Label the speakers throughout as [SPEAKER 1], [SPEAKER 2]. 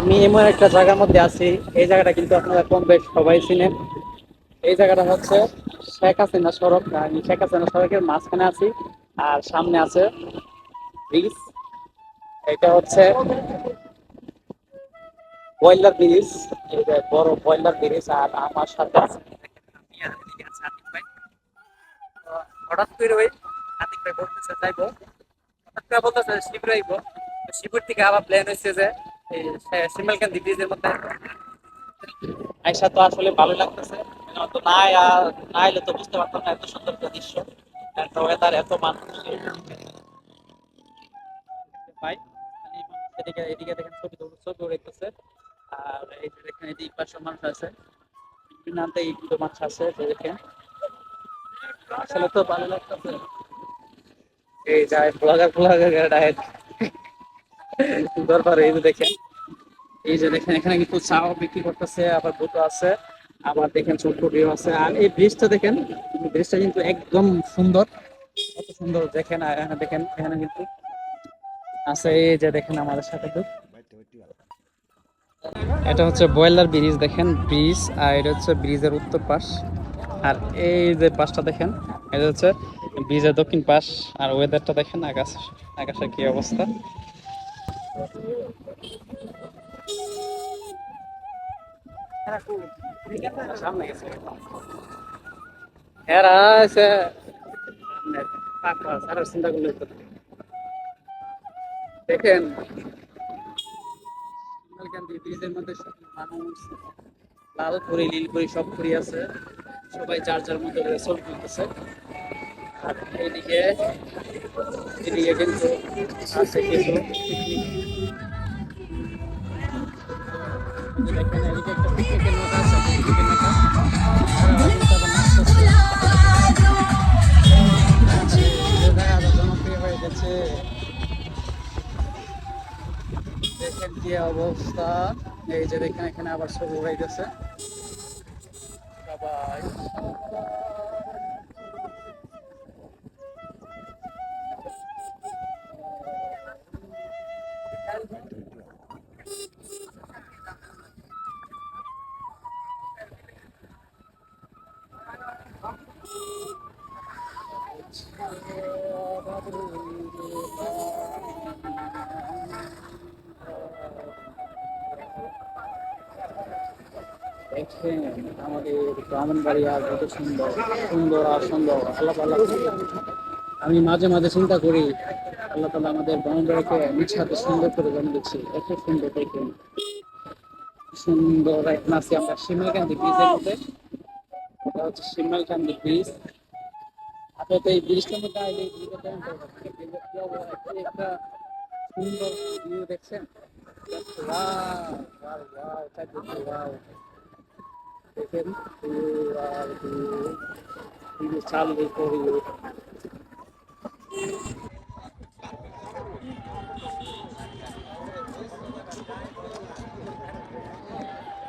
[SPEAKER 1] আমি এমন একটা জায়গার মধ্যে আছি, এই জায়গাটা কিন্তু আপনারা কম বেশ সবাই চিনেন। এই জায়গাটা হচ্ছে শেখ হাসিনা সড়ক, আমি শেখ হাসিনা সড়কের মাঝখানে আছি আর সামনে আছে ব্রিজ। এটা হচ্ছে বয়লার ব্রিজ বড় বয়লার ব্রিজ আর আমার সাথে আছে হঠাৎ করে ওই আতিক ভাই বলতেছে, যাইবো। হঠাৎ করে বলতেছে শিবির আইবো শিবির থেকে আবার প্ল্যান হয়েছে যে এই সিমেলকান্দি ব্রিজের মধ্যে? আইসা তো আসলে ভালো লাগতেছে। তো না না এলে তো বুঝতে পারতাম না এত সুন্দর একটা দৃশ্য। এত ওয়েদার এত মানুষ। ভাই এদিকে এদিকে দেখেন ছবি ছবি উড়াইতেছে। আর এই যে দেখেন এদিকে পাশে মানুষ আছে। আনতে এইগুলো মানুষ আছে যে দেখেন। আসলে তো ভালো লাগতেছে। এই যায় ব্লগার ব্লগার ডায়েট দরবার, এই দেখেন। এই যে দেখেন, এখানে কিন্তু চাও বিক্রি করতেছে, আবার দুটো আছে, আবার দেখেন ছোট্ট আছে। আর এই ব্রিজটা দেখেন ব্রিজটা কিন্তু একদম সুন্দর, কত সুন্দর দেখেন এখানে দেখেন, এখানে কিন্তু আছে, এই যে দেখেন আমাদের সাথে তো এটা হচ্ছে বয়লার ব্রিজ, দেখেন, ব্রিজ, আর এটা হচ্ছে ব্রিজের উত্তর পাশ। আর এই যে পাশটা দেখেন, এটা হচ্ছে ব্রিজের দক্ষিণ পাশ, আর ওয়েদারটা দেখেন, আকাশ, আকাশের কি অবস্থা। দেখেন মধ্যে মানুষ লাল করি, নীল করি, সব করি আছে। সবাই যার যার মতো করে ছবি তুলতেছে আর এইদিকে এদিকে কিন্তু আছে কিছু। দেখেন একটা পিকনিকের নৌকা আছে পিকনিকের জায়গাটা জনপ্রিয় হয়ে গেছে দেখেন কি অবস্থা। এই যে দেখেন, এখানে আবার ছবি উড়াইতেছে সবাই দেখেন আমাদের আর কত সুন্দর সুন্দর আর সুন্দর। আল্লাহ তাআলা আমি মাঝে মাঝে চিন্তা করি, আল্লাহ তালা আমাদের গ্রামীণ বাড়িকে নিজ হাতে সুন্দর করে জন্ম দিচ্ছে, এত সুন্দর দেখেন। সুন্দর এখন আছি আমরা শিমলকান্দি ব্রিজের মধ্যে, এটা হচ্ছে শিমলকান্দি ব্রিজ আপনি তো এই ব্রিজটার মধ্যে আইলে একটা সুন্দর ভিউ দেখছেন? Wow.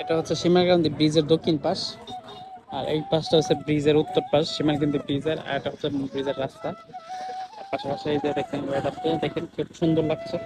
[SPEAKER 1] এটা হচ্ছে সীমাকান্দি ব্রিজের দক্ষিণ পাশ, আর এই পাশটা হচ্ছে ব্রিজের উত্তর পাশ সীমাকান্দি ব্রিজের, আর এটা হচ্ছে ব্রিজের রাস্তা। পাশাপাশি এই যে দেখেন ওয়েদারটা দেখেন খুব সুন্দর লাগছে।